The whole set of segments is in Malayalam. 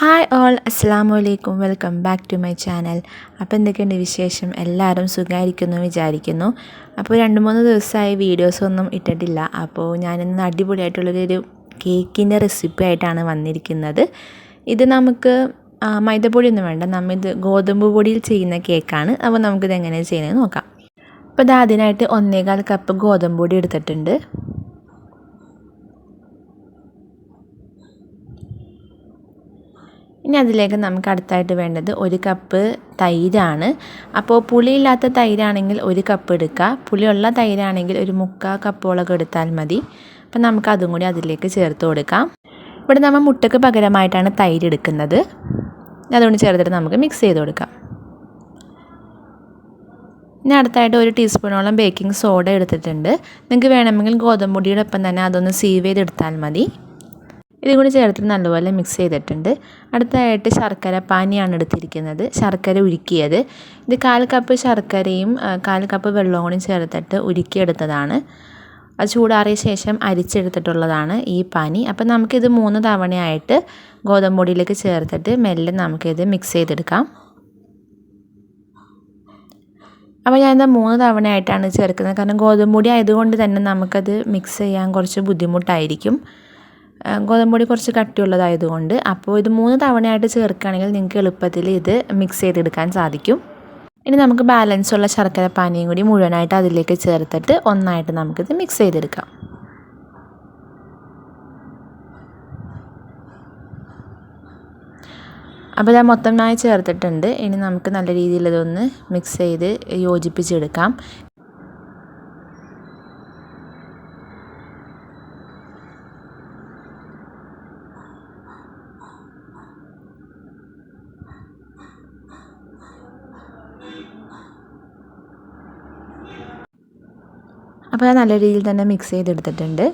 ഹായ് ഓൾ അസ്സാം വലൈക്കും welcome back to my channel അപ്പോൾ എന്തൊക്കെയുണ്ട് വിശേഷം? എല്ലാവരും സുഖമായിരിക്കുന്നു വിചാരിക്കുന്നു. അപ്പോൾ രണ്ട് മൂന്ന് ദിവസമായി വീഡിയോസൊന്നും ഇട്ടിട്ടില്ല. അപ്പോൾ ഞാനിന്ന് അടിപൊളിയായിട്ടുള്ളൊരു കേക്കിന്റെ റെസിപ്പി ആയിട്ടാണ് വന്നിരിക്കുന്നത്. ഇത് നമുക്ക് മൈദപ്പൊടിയൊന്നും വേണ്ട. നമ്മൾ ഇത് ഗോതമ്പ് പൊടിയിൽ ചെയ്യുന്ന കേക്കാണ് അപ്പോൾ നമുക്കിത് എങ്ങനെ ചെയ്യുന്നത് നോക്കാം. അപ്പോൾ ഇത് അതിനായിട്ട് ഒന്നേകാൽ കപ്പ് ഗോതമ്പ് പൊടി എടുത്തിട്ടുണ്ട്. ഇനി അതിലേക്ക് നമുക്ക് അടുത്തായിട്ട് വേണ്ടത് ഒരു കപ്പ് തൈരാണ്. അപ്പോൾ പുളിയില്ലാത്ത തൈരാണെങ്കിൽ ഒരു കപ്പ് എടുക്കുക. പുളിയുള്ള തൈരാണെങ്കിൽ ഒരു മുക്കാൽ കപ്പോളൊക്കെ എടുത്താൽ മതി. അപ്പം നമുക്ക് അതും കൂടി അതിലേക്ക് ചേർത്ത് കൊടുക്കാം. ഇവിടെ നമ്മൾ മുട്ടയ്ക്ക് പകരമായിട്ടാണ് തൈര് എടുക്കുന്നത്. അതുകൊണ്ട് ചേർത്തിട്ട് നമുക്ക് മിക്സ് ചെയ്ത് കൊടുക്കാം. ഇനി അടുത്തായിട്ട് ഒരു ടീസ്പൂണോളം ബേക്കിംഗ് സോഡ എടുത്തിട്ടുണ്ട്. നിങ്ങൾക്ക് വേണമെങ്കിൽ ഗോതമ്പ് പൊടിയുടെ ഒപ്പം തന്നെ അതൊന്ന് സീവ് ചെയ്തെടുത്താൽ മതി. ഇതും കൂടി ചേർത്തിട്ട് നല്ലപോലെ മിക്സ് ചെയ്തിട്ടുണ്ട്. അടുത്തതായിട്ട് ശർക്കര പാനിയാണ് എടുത്തിരിക്കുന്നത്. ശർക്കര ഉരുക്കിയത്. ഇത് കാൽ കപ്പ് ശർക്കരയും കാൽ കപ്പ് വെള്ളവും കൂടി ചേർത്തിട്ട് ഉരുക്കിയെടുത്തതാണ്. അത് ചൂടാറിയ ശേഷം അരിച്ചെടുത്തിട്ടുള്ളതാണ് ഈ പാനി. അപ്പം നമുക്കിത് മൂന്ന് തവണയായിട്ട് ഗോതമ്പ് പൊടിയിലേക്ക് ചേർത്തിട്ട് മെല്ലെ നമുക്കിത് മിക്സ് ചെയ്തെടുക്കാം. അപ്പോൾ ഞാനിത് മൂന്ന് തവണയായിട്ടാണ് ചേർക്കുന്നത്. കാരണം ഗോതമ്പ് പൊടി ആയതുകൊണ്ട് തന്നെ നമുക്കത് മിക്സ് ചെയ്യാൻ കുറച്ച് ബുദ്ധിമുട്ടായിരിക്കും. ഗോതമ്പൊടി കുറച്ച് കട്ടിയുള്ളതായതുകൊണ്ട് അപ്പോൾ ഇത് മൂന്ന് തവണയായിട്ട് ചേർക്കുകയാണെങ്കിൽ നിങ്ങൾക്ക് എളുപ്പത്തിൽ ഇത് മിക്സ് ചെയ്തെടുക്കാൻ സാധിക്കും. ഇനി നമുക്ക് ബാലൻസ് ഉള്ള ശർക്കര പാനിയും കൂടി മുഴുവനായിട്ട് അതിലേക്ക് ചേർത്തിട്ട് ഒന്നായിട്ട് നമുക്കിത് മിക്സ് ചെയ്തെടുക്കാം. അപ്പോൾ ഞാൻ മൊത്തമായി ചേർത്തിട്ടുണ്ട്. ഇനി നമുക്ക് നല്ല രീതിയിൽ ഇതൊന്ന് മിക്സ് ചെയ്ത് യോജിപ്പിച്ചെടുക്കാം. അപ്പോൾ അത് നല്ല രീതിയിൽ തന്നെ മിക്സ് ചെയ്തെടുത്തിട്ടുണ്ട്.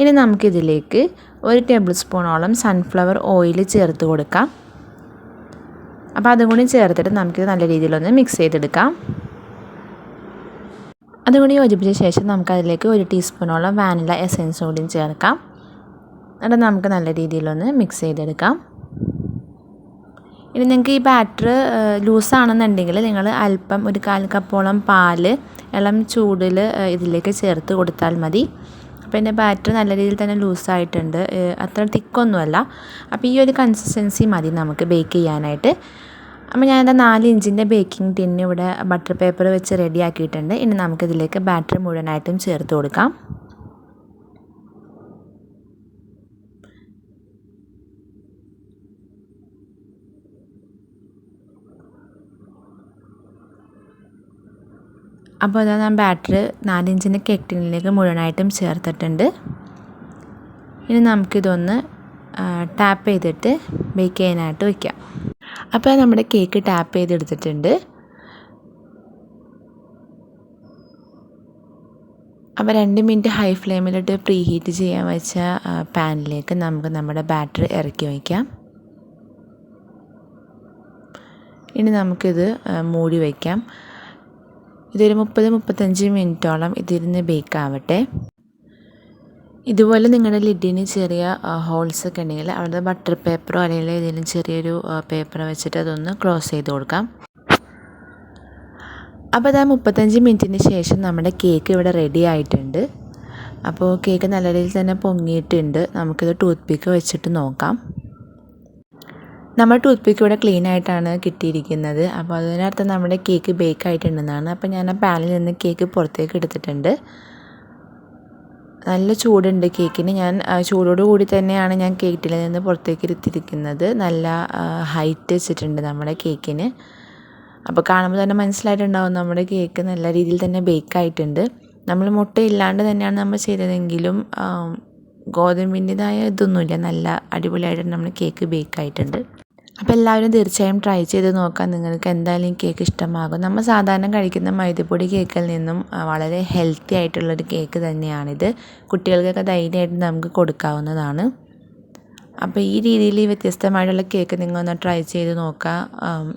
ഇനി നമുക്കിതിലേക്ക് ഒരു ടേബിൾ സ്പൂണോളം സൺഫ്ലവർ ഓയിൽ ചേർത്ത് കൊടുക്കാം. അപ്പോൾ അതും കൂടി ചേർത്തിട്ട് നമുക്കിത് നല്ല രീതിയിലൊന്ന് മിക്സ് ചെയ്തെടുക്കാം. അതും കൂടി യോജിപ്പിച്ച ശേഷം നമുക്കതിലേക്ക് ഒരു ടീസ്പൂണോളം വാനില എസൻസ് കൂടി ചേർക്കാം. എന്നിട്ട് നമുക്ക് നല്ല രീതിയിലൊന്ന് മിക്സ് ചെയ്തെടുക്കാം. ഇനി നിങ്ങൾക്ക് ഈ ബാറ്റർ ലൂസാണെന്നുണ്ടെങ്കിൽ നിങ്ങൾ അല്പം ഒരു കാൽ കപ്പോളം പാൽ ഇളം ചൂടിൽ ഇതിലേക്ക് ചേർത്ത് കൊടുത്താൽ മതി. അപ്പോൾ എന്റെ ബാറ്റർ നല്ല രീതിയിൽ തന്നെ ലൂസായിട്ടുണ്ട്. അത്ര തിക്കൊന്നുമല്ല. അപ്പോൾ ഈ ഒരു കൺസിസ്റ്റൻസി മതി നമുക്ക് ബേക്ക് ചെയ്യാനായിട്ട്. അപ്പോൾ ഞാനെന്താ നാല് ഇഞ്ചിന്റെ ബേക്കിംഗ് ടിന്ന് ഇവിടെ ബട്ടർ പേപ്പർ വെച്ച് റെഡിയാക്കിയിട്ടുണ്ട് ഇനി നമുക്കിതിലേക്ക് ബാറ്റർ മുഴുവനായിട്ടും ചേർത്ത് കൊടുക്കാം. അപ്പോൾ അതാ ഞാൻ ബാറ്റർ നാലിഞ്ചിന്റെ കേക്ക് ടിന്നിലേക്ക് മുഴുവനായിട്ടും ചേർത്തിട്ടുണ്ട്. ഇനി നമുക്കിതൊന്ന് ടാപ്പ് ചെയ്തിട്ട് ബേക്ക് ചെയ്യാനായിട്ട് വയ്ക്കാം അപ്പോൾ നമ്മുടെ കേക്ക് ടാപ്പ് ചെയ്തെടുത്തിട്ടുണ്ട്. അപ്പോൾ രണ്ട് മിനിറ്റ് ഹൈ ഫ്ലെയിമിലിട്ട് പ്രീ ഹീറ്റ് ചെയ്യാൻ വെച്ച പാനിലേക്ക് നമുക്ക് നമ്മുടെ ബാറ്ററി ഇറക്കി വയ്ക്കാം. ഇനി നമുക്കിത് മൂടി വയ്ക്കാം. ഇതൊരു മുപ്പത് മുപ്പത്തഞ്ച് മിനിറ്റോളം ഇതിരുന്ന് ബേക്ക് ആവട്ടെ. ഇതുപോലെ നിങ്ങളുടെ ലിഡിന് ചെറിയ ഹോൾസ് ഒക്കെ ഉണ്ടെങ്കിൽ അവിടെ ബട്ടർ പേപ്പറോ അല്ലെങ്കിൽ ഏതെങ്കിലും ചെറിയൊരു പേപ്പർ വെച്ചിട്ട് അതൊന്ന് ക്ലോസ് ചെയ്ത് കൊടുക്കാം. അപ്പോൾ അതാ മുപ്പത്തഞ്ച് മിനിറ്റിന് ശേഷം നമ്മുടെ കേക്ക് ഇവിടെ റെഡി ആയിട്ടുണ്ട്. അപ്പോൾ കേക്ക് നല്ല രീതിയിൽ തന്നെ പൊങ്ങിയിട്ടുണ്ട്. നമുക്കിത് ടൂത്ത് പിക്ക് വെച്ചിട്ട് നോക്കാം. നമ്മൾ ടൂത്ത് പിക്ക് ഇവിടെ ക്ലീൻ ആയിട്ടാണ് കിട്ടിയിരിക്കുന്നത്. അപ്പോൾ അതിനർത്ഥം നമ്മുടെ കേക്ക് ബേക്ക് ആയിട്ടുണ്ടെന്നാണ്. അപ്പോൾ ഞാൻ ആ പാനിൽ നിന്ന് കേക്ക് പുറത്തേക്ക് എടുത്തിട്ടുണ്ട്. നല്ല ചൂടുണ്ട് കേക്കിന് ഞാൻ ചൂടോട് കൂടി തന്നെയാണ് ഞാൻ കേക്കിൽ നിന്ന് പുറത്തേക്ക് എടുത്തിരിക്കുന്നത്. നല്ല ഹൈറ്റ് വെച്ചിട്ടുണ്ട് നമ്മുടെ കേക്കിന് അപ്പോൾ കാണുമ്പോൾ തന്നെ മനസ്സിലായിട്ടുണ്ടാവും നമ്മുടെ കേക്ക് നല്ല രീതിയിൽ തന്നെ ബേക്ക് ആയിട്ടുണ്ട്. നമ്മൾ മുട്ട ഇല്ലാണ്ട് തന്നെയാണ് നമ്മൾ ചെയ്തതെങ്കിലും ഗോതമ്പിന്റെതായ ഇതൊന്നുമില്ല. നല്ല അടിപൊളിയായിട്ട് നമ്മൾ കേക്ക് ബേക്ക് ആയിട്ടുണ്ട്. അപ്പോൾ എല്ലാവരും തീർച്ചയായും ട്രൈ ചെയ്ത് നോക്കാം നിങ്ങൾക്ക് എന്തായാലും കേക്ക് ഇഷ്ടമാകും. നമ്മൾ സാധാരണ കഴിക്കുന്ന മൈദപ്പൊടി കേക്കിൽ നിന്നും വളരെ ഹെൽത്തി ആയിട്ടുള്ളൊരു കേക്ക് തന്നെയാണിത്. കുട്ടികൾക്കൊക്കെ ധൈര്യമായിട്ട് നമുക്ക് കൊടുക്കാവുന്നതാണ്. അപ്പോൾ ഈ രീതിയിൽ വ്യത്യസ്തമായിട്ടുള്ള കേക്ക് നിങ്ങളൊന്ന് ട്രൈ ചെയ്ത് നോക്കുക.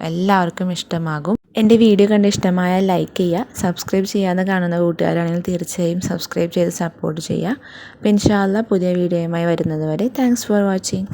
എല്ലാവർക്കും ഇഷ്ടമാകും. എന്റെ വീഡിയോ കണ്ട് ഇഷ്ടമായാൽ ലൈക്ക് ചെയ്യുക സബ്സ്ക്രൈബ് ചെയ്യാതെ കാണുന്ന കൂട്ടുകാരാണെങ്കിൽ തീർച്ചയായും സബ്സ്ക്രൈബ് ചെയ്ത് സപ്പോർട്ട് ചെയ്യുക. അപ്പോൾ പുതിയ വീഡിയോയുമായി വരുന്നത് വരെ. Thanks for watching